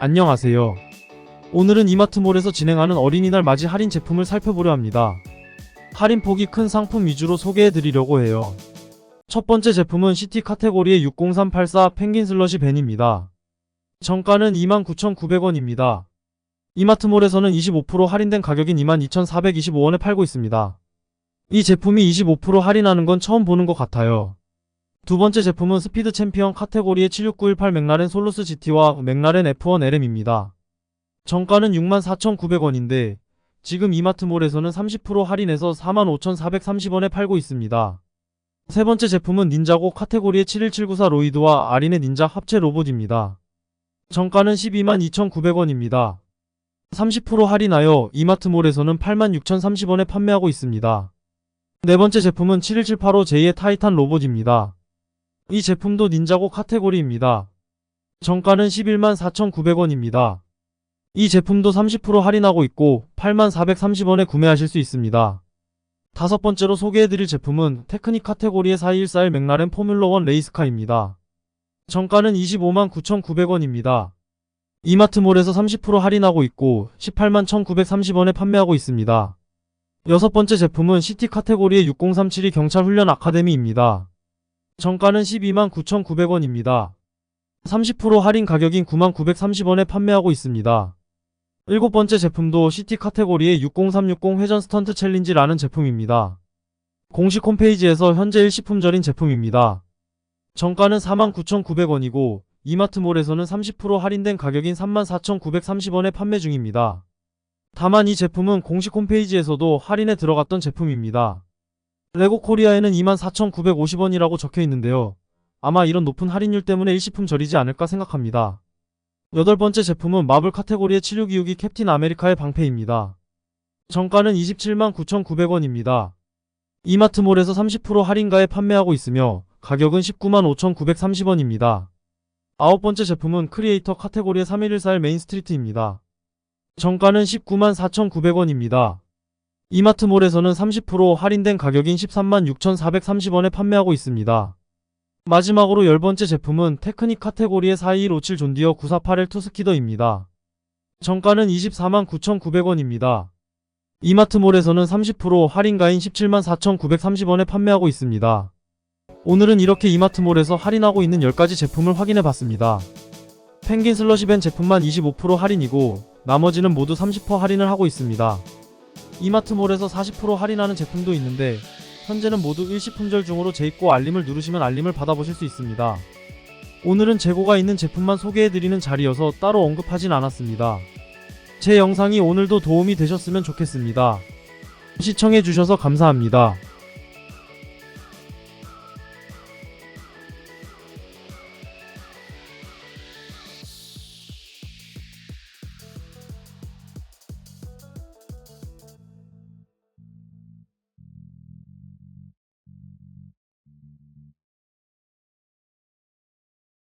안녕하세요. 오늘은 이마트몰에서 진행하는 어린이날 맞이 할인 제품을 살펴보려 합니다. 할인 폭이 큰 상품 위주로 소개해 드리려고 해요. 첫 번째 제품은 시티 카테고리의 60384 펭귄 슬러시 벤입니다. 정가는 29,900원입니다. 이마트몰에서는 25% 할인된 가격인 22,425원에 팔고 있습니다. 이 제품이 25% 할인하는 건 처음 보는 것 같아요. 두 번째 제품은 스피드 챔피언 카테고리의 76918 맥라렌 솔루스 GT와 맥라렌 F1 LM입니다. 정가는 64,900원인데 지금 이마트몰에서는 30% 할인해서 45,430원에 팔고 있습니다. 세 번째 제품은 닌자고 카테고리의 71794 로이드와 아린의 닌자 합체 로봇입니다. 정가는 122,900원입니다. 30% 할인하여 이마트몰에서는 86,030원에 판매하고 있습니다. 네 번째 제품은 71785J의 타이탄 로봇입니다. 이 제품도 닌자고 카테고리입니다. 정가는 114,900원입니다. 이 제품도 30% 할인하고 있고 8430원에 구매하실 수 있습니다. 다섯 번째로 소개해드릴 제품은 테크닉 카테고리의 4141 맥라렌 포뮬러1 레이스카입니다. 정가는 259,900원입니다. 이마트몰에서 30% 할인하고 있고 181,930원에 판매하고 있습니다. 여섯 번째 제품은 시티 카테고리의 6037이 경찰 훈련 아카데미입니다. 정가는 129,900원입니다. 30% 할인 가격인 9930원에 판매하고 있습니다. 일곱 번째 제품도 시티 카테고리의 60360 회전 스턴트 챌린지라는 제품입니다. 공식 홈페이지에서 현재 일시품절인 제품입니다. 정가는 49,900원이고 이마트몰에서는 30% 할인된 가격인 34,930원에 판매 중입니다. 다만 이 제품은 공식 홈페이지에서도 할인에 들어갔던 제품입니다. 레고 코리아에는 24,950원이라고 적혀 있는데요. 아마 이런 높은 할인율 때문에 일시품 절이지 않을까 생각합니다. 여덟 번째 제품은 마블 카테고리의 7626이 캡틴 아메리카의 방패입니다. 정가는 279,900원입니다. 이마트몰에서 30% 할인가에 판매하고 있으며 가격은 195,930원입니다. 아홉 번째 제품은 크리에이터 카테고리의 3114일 메인스트리트입니다. 정가는 194,900원입니다. 이마트몰에서는 30% 할인된 가격인 136,430원에 판매하고 있습니다. 마지막으로 열 번째 제품은 테크닉 카테고리의 4157 존디어 948L 투스키더입니다. 정가는 249,900원입니다. 이마트몰에서는 30% 할인가인 174,930원에 판매하고 있습니다. 오늘은 이렇게 이마트몰에서 할인하고 있는 10가지 제품을 확인해 봤습니다. 펭귄 슬러시밴 제품만 25% 할인이고 나머지는 모두 30% 할인을 하고 있습니다. 이마트몰에서 40% 할인하는 제품도 있는데 현재는 모두 일시 품절 중으로 재입고 알림을 누르시면 알림을 받아보실 수 있습니다. 오늘은 재고가 있는 제품만 소개해드리는 자리여서 따로 언급하진 않았습니다. 제 영상이 오늘도 도움이 되셨으면 좋겠습니다. 시청해주셔서 감사합니다.